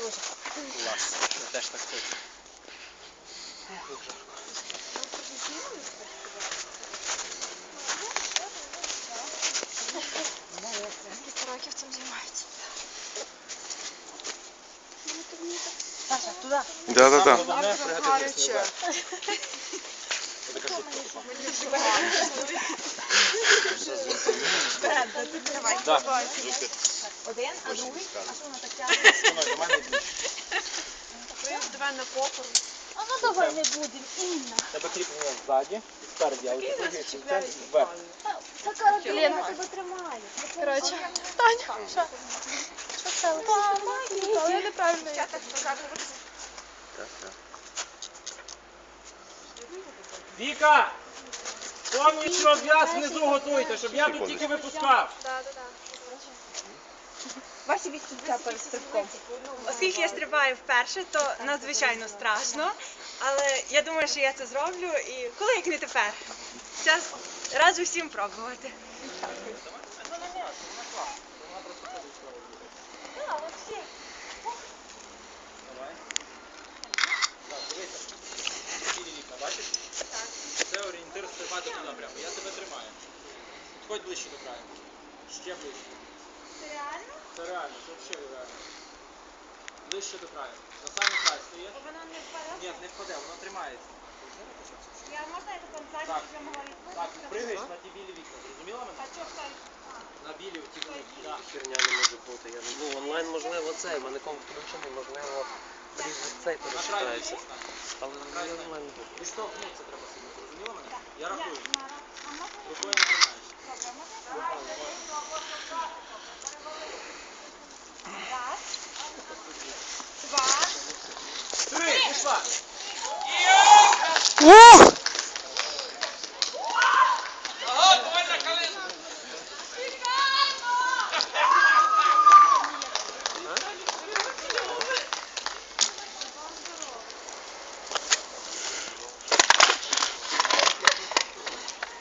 Клас. Я теж так хочу. Ох, як жарко. Скільки років цим займаються? Саша, туди. Да-да-да. Головне приготуватися гаряче. Отака штука. Давай, Да. давай. Один, а другий? А що вона так тягне? До мене. Давай на попу. А ну давай не будемо, Інна. Тебе кріплення ззаді і спереді, але ти повітря, це вверх. Та Кароліна тебе тримає. Коротше, Таня, що? Що це? Але я неправильно. Я так Віка! Повністю розв'яз внизу готуйте, щоб я тут тільки випускав. Ваші відчуття перед стрибком. Оскільки я стрибаю вперше, то надзвичайно страшно. Але я думаю, що я це зроблю. І коли як не тепер? Зараз раджу всім пробувати. Давай. Так, дивися. Цілі вікна, бачиш? Так. Це орієнтир стрибати туди прямо. Я тебе тримаю. Підходь ближче до краю. Ще ближче. Це реально? Це реально, це взагалі реально. Ближче до краю. На самий край стоїш. Воно не впаде. Ні, не впаде, воно тримається. Я можна я таку задню Так. вже могла відпустити? Так, пригаєш на ті білі вікна, зрозуміла мене? А що хтось? На білі ті. Так. Херня не може бути. Я не- ну онлайн можливо цей, в мене комп включений, можливо, різний цей На край перечитається. Але край не онлайн. Відштовхнутися треба сильно, зрозуміла мене? Я рахую. Рукою не тримаєш. Два. Три, пішла. Ух!